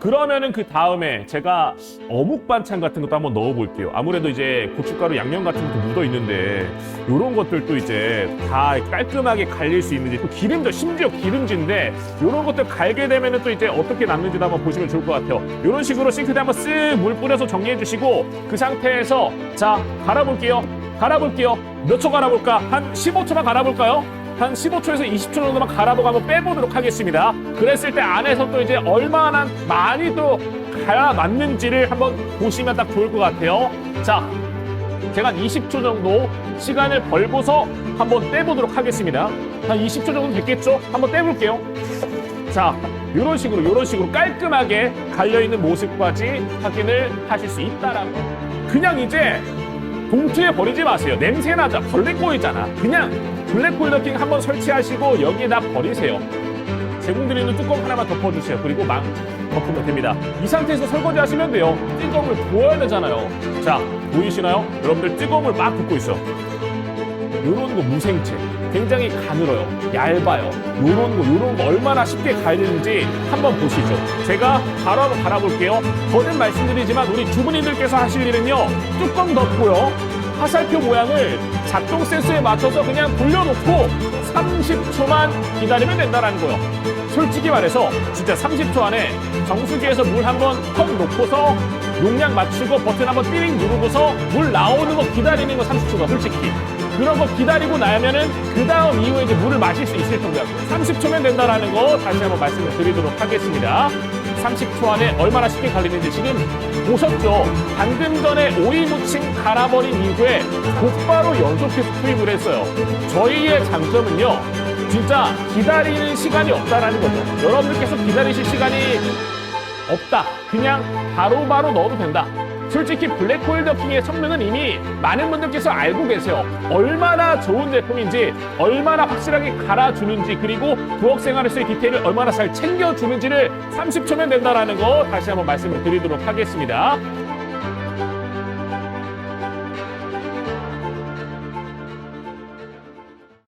그러면은 그 다음에 제가 어묵 반찬 같은 것도 한번 넣어볼게요. 아무래도 이제 고춧가루 양념 같은 것도 묻어 있는데 이런 것들도 이제 다 깔끔하게 갈릴 수 있는지 또 기름져 심지어 기름진데 이런 것들 갈게 되면은 또 이제 어떻게 남는지 도 한번 보시면 좋을 것 같아요. 이런 식으로 싱크대 한번 쓱 물 뿌려서 정리해 주시고 그 상태에서 자 갈아볼게요. 갈아볼게요. 몇 초 갈아볼까? 한 15초만 갈아볼까요? 한 15초에서 20초 정도만 갈아보고 한번 빼보도록 하겠습니다. 그랬을 때 안에서 또 이제 얼마나 많이 또 갈아 맞는지를 한번 보시면 딱 좋을 것 같아요. 자, 제가 한 20초 정도 시간을 벌고서 한번 떼보도록 하겠습니다. 한 20초 정도 됐겠죠? 한번 떼볼게요. 자, 이런 식으로 이런 식으로 깔끔하게 갈려 있는 모습까지 확인을 하실 수 있다라고. 그냥 이제 봉투에 버리지 마세요. 냄새 나자 벌레 꼬이잖아. 그냥 블랙 홀 더킹 한번 설치하시고 여기에다 버리세요. 제공드리는 뚜껑 하나만 덮어주세요. 그리고 망 덮으면 됩니다. 이 상태에서 설거지 하시면 돼요. 뜨거움을 부어야 되잖아요. 자, 보이시나요? 여러분들 뜨거움을 막 붓고 있어. 요런 거 무생채. 굉장히 가늘어요. 얇아요. 요런 거, 요런 거 얼마나 쉽게 갈리는지 한번 보시죠. 제가 바로 한번 갈아볼게요. 저는 말씀드리지만 우리 주부님들께서 하실 일은요. 뚜껑 덮고요. 화살표 모양을 작동 센서에 맞춰서 그냥 돌려놓고 30초만 기다리면 된다는 거예요. 솔직히 말해서 진짜 30초 안에 정수기에서 물 한 번 턱 놓고서 용량 맞추고 버튼 한번 띠링 누르고서 물 나오는 거 기다리는 거 30초가 솔직히. 그런 거 기다리고 나면은 그 다음 이후에 이제 물을 마실 수 있을 정도야 30초면 된다라는 거 다시 한번 말씀을 드리도록 하겠습니다. 30초 안에 얼마나 쉽게 갈리는지 지금 보셨죠? 방금 전에 오이 무침 갈아버린 이후에 곧바로 연속해서 투입을 했어요. 저희의 장점은요 진짜 기다리는 시간이 없다라는 거죠. 여러분들께서 기다리실 시간이 없다. 그냥 바로 바로 넣어도 된다. 솔직히 블랙홀 더킹의 성능은 이미 많은 분들께서 알고 계세요. 얼마나 좋은 제품인지, 얼마나 확실하게 갈아주는지, 그리고 부엌 생활에서의 디테일을 얼마나 잘 챙겨주는지를 30초면 된다라는 거 다시 한번 말씀을 드리도록 하겠습니다.